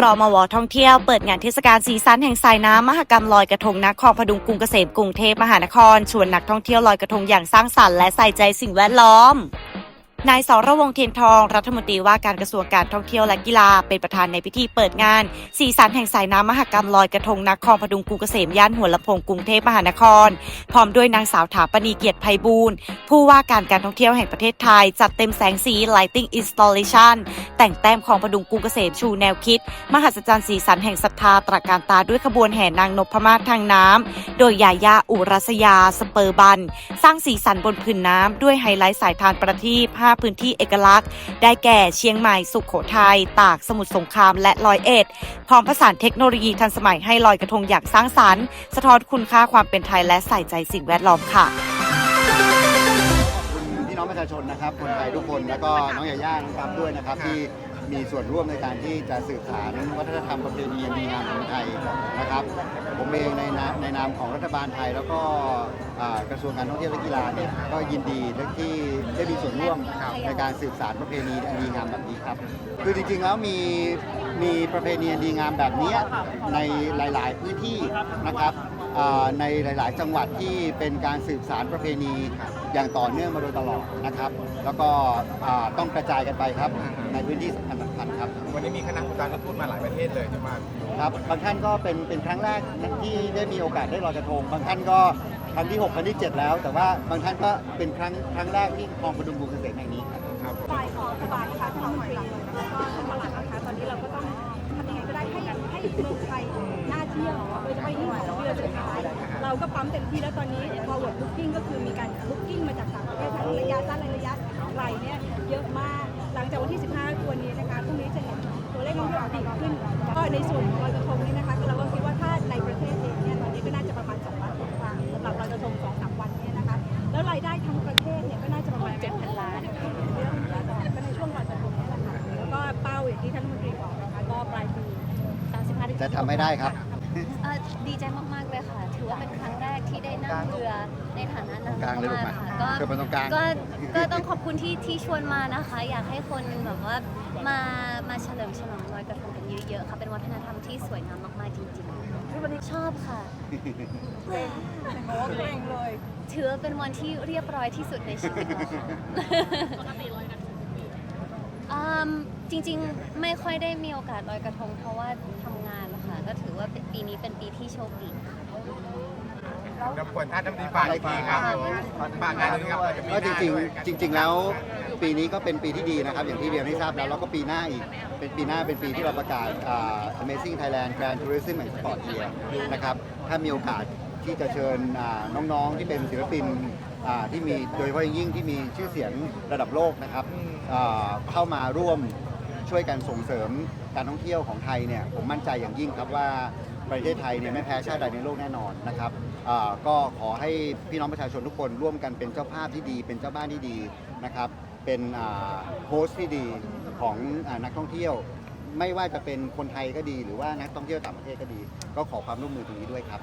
รอมวท่องเที่ยวเปิดงานเทศกาลสีสันแห่งสายน้ำมหกรรมลอยกระทงนครพดุงกรุงเกษมกรุงเทพมหานคร ชวนนักท่องเที่ยวลอยกระทงอย่างสร้างสรรค์และใส่ใจสิ่งแวดล้อม นายสรวงเทียนทอง รัฐมนตรีว่าการกระทรวงการท่องเที่ยวและกีฬา เป็นประธานในพิธีเปิดงาน สีสันแห่งสายน้ำมหกรรมลอยกระทงนครพดุงกรุงเกษมย่านหัวลำโพงกรุงเทพมหานคร พร้อมด้วยนางสาวถาปณีเกียรติไพบูลย์ผู้ว่าการการท่องเที่ยวแห่งประเทศไทย จัดเต็มแสงสี Lighting Installation แต่งแต้มของพดุงกรุงเกษมชูแนวคิด มหัศจรรย์สีสันแห่งศรัทธาตระการตาด้วยขบวนแห่นางนพมาศทางน้ำโดยยายาอุรัสยา สเปอร์บัน สร้างสีสันบนพื้นน้ำด้วยไฮไลท์สายทานประทีป5 พื้นที่เอกลักษณ์ ได้แก่เชียงใหม่สุขโขทัยตากสมุทรสงครามและร้อยเอ็ด พร้อมผสานเทคโนโลยีทันสมัยให้ลอยกระทงอย่างสร้างสรรค์ สะท้อนคุณค่าความเป็นไทยและใส่ใจสิ่งแวดล้อมค่ะ พี่น้องประชาชนนะครับคนไทยทุกคนแล้วก็น้องยาย่าน้องกัฟด้วยนะครับ ที่มีส่วนร่วมในการที่จะสืบสานวัฒนธรรมประเพณีดีงามของไทยนะครับ ผมเองในนามในนามของรัฐบาลไทย แล้วก็กระทรวงการท่องเที่ยวและกีฬาเนี่ยก็ยินดีที่ได้มีส่วนร่วมในการสืบสานประเพณีดีงามแบบนี้ครับคือจริงๆแล้วมีมีประเพณีดีงามแบบนี้ในหลาย ๆ พื้นที่นะครับ ในหลาย ๆ จังหวัดที่เป็นการสืบสารประเพณีอย่างต่อเนื่องมาโดยตลอดนะครับ แล้วก็อ่าต้องกระจายกันไปครับในพื้นที่สำคัญสำคัญครับ วันนี้มีคณะผู้การทูตมาหลายประเทศเลยใช่ไหมครับบางท่านก็เป็นเป็นครั้งแรกที่ได้มีโอกาสได้ลอยกระทง บางท่านก็ครั้งที่ 6 ครั้งที่ 7 แล้ว แต่ว่าบางท่านก็เป็นครั้งครั้งแรกที่คลองพดุงกรุงเกษมแห่งนี้ครับครับฝ่ายของรัฐบาลนะคะที่เราถอยหลังแล้วก็ตลาดนะคะตอนนี้เราก็ต้องทำยังไงก็ได้ให้ให้เมืองไทยน่า เที่ยวโดยเฉพาะยิ่งของเดือนสุดท้ายเราก็ปั๊มเต็มที่แล้วตอนนี้ forward booking ก็คือมีการ booking มาจากต่างประเทศทั้งระยะสั้นและระยะไกลเนี่ยเยอะมากหลังจากวันที่ 15 ตัวนี้นะคะพรุ่งนี้จะเห็นตัวเลขท่องเที่ยวดีขึ้นก็ในส่วนของลอยกระทงนี่นะคะเราก็คิดว่าถ้าในประเทศเองเนี่ยตอนนี้ก็น่าจะประมาณ2ล้านกว่าสำหรับลอยกระทงสองสามวันเนี่ยนะคะแล้วรายได้ทั้งประเทศเนี่ยก็น่าจะประมาณ7,000ล้านก็ในช่วงลอยกระทงนี่แหละค่ะแล้วก็เป้าอย่างที่ท่านรัฐมนตรีบอกนะคะก็ปลายปี35ถึงจะทำให้ได้ครับ ดีใจมากๆเลยค่ะ ถือว่าเป็นครั้งแรกที่ได้นั่งเรือในฐานะนางกลางเลยลูกมามาค่ะก็เชิญมาตรงกลาง ก็ก็ต้องขอบคุณที่ที่ชวนมานะคะ อยากให้คนแบบว่ามามาเฉลิมฉลองลอยกระทงกันเยอะๆค่ะเป็นวัฒนธรรมที่สวยงามมากๆจริงๆชอบค่ะ โอ้เกรงเลยถือว่าเป็นวันที่เรียบร้อยที่สุดในชีวิตแล้วค่ะปกติลอยกระทงจริงๆ ไม่ค่อยได้มีโอกาสลอยกระทงเพราะว่าทำงานนะคะ ก็ถือว่าเป็นปีนี้เป็นปีที่โชคดีค่ะ รบกวนท่านน้ำดีฝากอีกทีครับฝากงานนี้ครับเราจะมีก็จริงหน้าๆจริง ๆ แล้วปีนี้ก็เป็นปีที่ดีนะครับ อย่างที่เรียนให้ทราบแล้วแล้วก็ปีหน้าอีก เป็นปีหน้าเป็นปีที่เราประกาศอ่า Amazing Thailand Grand Tourism and Sport Year นะครับ ถ้ามีโอกาสที่จะเชิญอ่าน้องๆที่เป็นศิลปินอ่าที่มีโดยเฉพาะอย่างยิ่งที่มีชื่อเสียงระดับโลกนะครับอ่าเข้ามาร่วม ช่วยกันส่งเสริมการท่องเที่ยวของไทยเนี่ยผมมั่นใจอย่างยิ่งครับว่าประเทศไทยเนี่ยไม่แพ้ชาติใดในโลกแน่นอนนะครับก็ขอให้พี่น้องประชาชนทุกคนร่วมกันเป็นเจ้าภาพที่ดี เป็นเจ้าบ้านที่ดีนะครับเป็นโฮสที่ดีของอนักท่องเที่ยว ไม่ว่าจะเป็นคนไทยก็ดี หรือว่านักท่องเที่ยวต่างประเทศก็ดี ก็ขอความร่วมมือตรงนี้ด้วยครับ